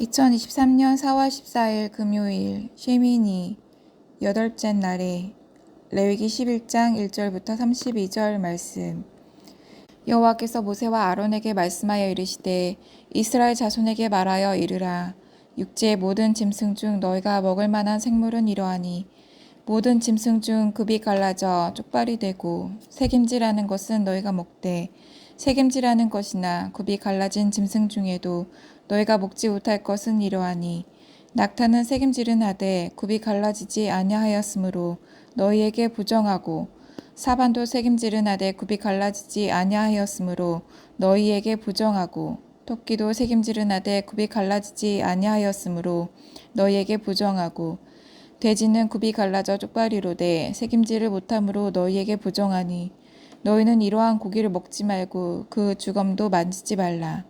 2023년 4월 14일 금요일 쉐미니 여덟째 날에 레위기 11장 1절부터 32절 말씀. 여호와께서 모세와 아론에게 말씀하여 이르시되 이스라엘 자손에게 말하여 이르라. 육지의 모든 짐승 중 너희가 먹을 만한 생물은 이러하니 모든 짐승 중 급이 갈라져 쪽발이 되고 색임질하는 것은 너희가 먹되 색임질하는 것이나 굽이 갈라진 짐승 중에도 너희가 먹지 못할 것은 이러하니 낙타는 색임질은 하되 굽이 갈라지지 아니하였으므로 너희에게 부정하고 사반도 색임질은 하되 굽이 갈라지지 아니하였으므로 너희에게 부정하고 토끼도 색임질은 하되 굽이 갈라지지 아니하였으므로 너희에게 부정하고 돼지는 굽이 갈라져 쪽발이로되 색임질을 못함으로 너희에게 부정하니 너희는 이러한 고기를 먹지 말고 그 주검도 만지지 말라.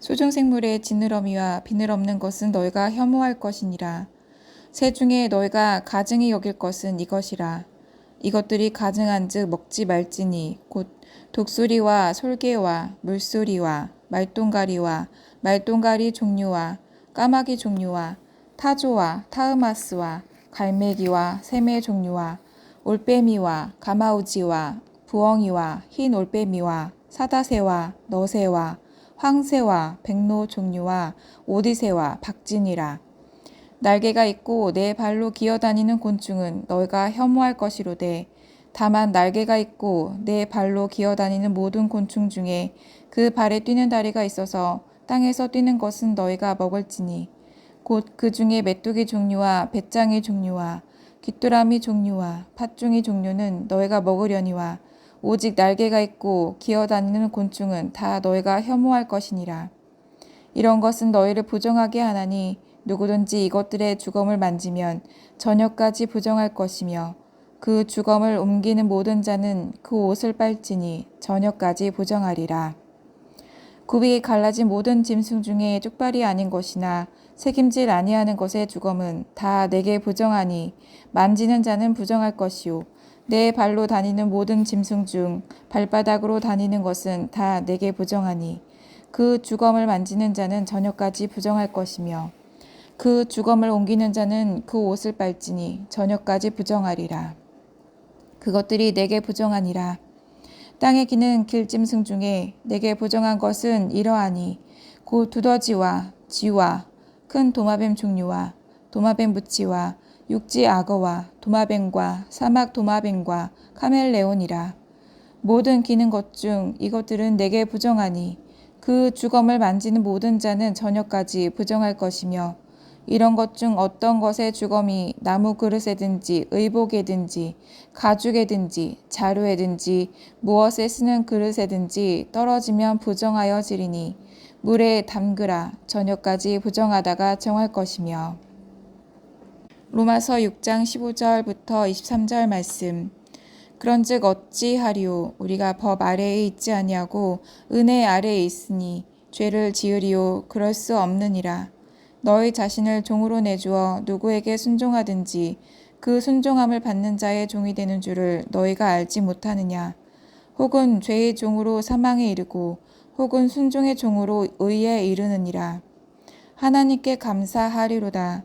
소중생물의 지느러미와 비늘 없는 것은 너희가 혐오할 것이니라. 새 중에 너희가 가증히 여길 것은 이것이라. 이것들이 가증한즉 먹지 말지니 곧 독수리와 솔개와 물소리와 말똥가리와 말똥가리 종류와 까마귀 종류와 타조와 타흐마스와 갈매기와 새매 종류와 올빼미와 가마우지와 부엉이와 흰 올빼미와 사다새와 너새와 황새와 백로 종류와 오디새와 박진이라. 날개가 있고 내 발로 기어다니는 곤충은 너희가 혐오할 것이로되 다만 날개가 있고 내 발로 기어다니는 모든 곤충 중에 그 발에 뛰는 다리가 있어서 땅에서 뛰는 것은 너희가 먹을지니 곧 그 중에 메뚜기 종류와 배짱이 종류와 귀뚜라미 종류와 팥중이 종류는 너희가 먹으려니와 오직 날개가 있고 기어다니는 곤충은 다 너희가 혐오할 것이니라. 이런 것은 너희를 부정하게 하나니 누구든지 이것들의 주검을 만지면 저녁까지 부정할 것이며 그 주검을 옮기는 모든 자는 그 옷을 빨지니 저녁까지 부정하리라. 굽이 갈라진 모든 짐승 중에 쪽발이 아닌 것이나 책임질 아니하는 것의 주검은 다 내게 부정하니 만지는 자는 부정할 것이요 내 발로 다니는 모든 짐승 중 발바닥으로 다니는 것은 다 내게 부정하니 그 주검을 만지는 자는 저녁까지 부정할 것이며 그 주검을 옮기는 자는 그 옷을 빨지니 저녁까지 부정하리라. 그것들이 내게 부정하니라. 땅에 기는 길짐승 중에 내게 부정한 것은 이러하니 곧 두더지와 쥐와 큰 도마뱀 종류와 도마뱀 무치와 육지 악어와 도마뱀과 사막 도마뱀과 카멜레온이라. 모든 기는 것 중 이것들은 내게 부정하니 그 주검을 만지는 모든 자는 저녁까지 부정할 것이며 이런 것 중 어떤 것의 주검이 나무 그릇에든지 의복에든지 가죽에든지 자루에든지 무엇에 쓰는 그릇에든지 떨어지면 부정하여 지리니 물에 담그라 저녁까지 부정하다가 정할 것이며 로마서 6장 15절부터 23절 말씀. 그런즉 어찌하리요 우리가 법 아래에 있지 아니하고 은혜 아래에 있으니 죄를 지으리요 그럴 수 없느니라. 너희 자신을 종으로 내주어 누구에게 순종하든지 그 순종함을 받는 자의 종이 되는 줄을 너희가 알지 못하느냐. 혹은 죄의 종으로 사망에 이르고 혹은 순종의 종으로 의에 이르느니라. 하나님께 감사하리로다.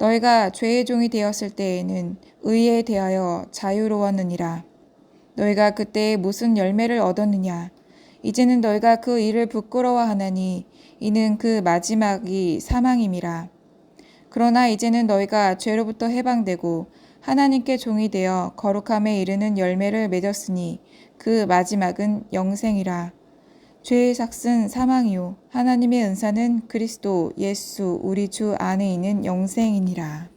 너희가 죄의 종이 되었을 때에는 의에 대하여 자유로웠느니라. 너희가 그때 무슨 열매를 얻었느냐? 이제는 너희가 그 일을 부끄러워하나니 이는 그 마지막이 사망임이라. 그러나 이제는 너희가 죄로부터 해방되고 하나님께 종이 되어 거룩함에 이르는 열매를 맺었으니 그 마지막은 영생이라. 죄의 삭은 사망이요 하나님의 은사는 그리스도 예수 우리 주 안에 있는 영생이니라.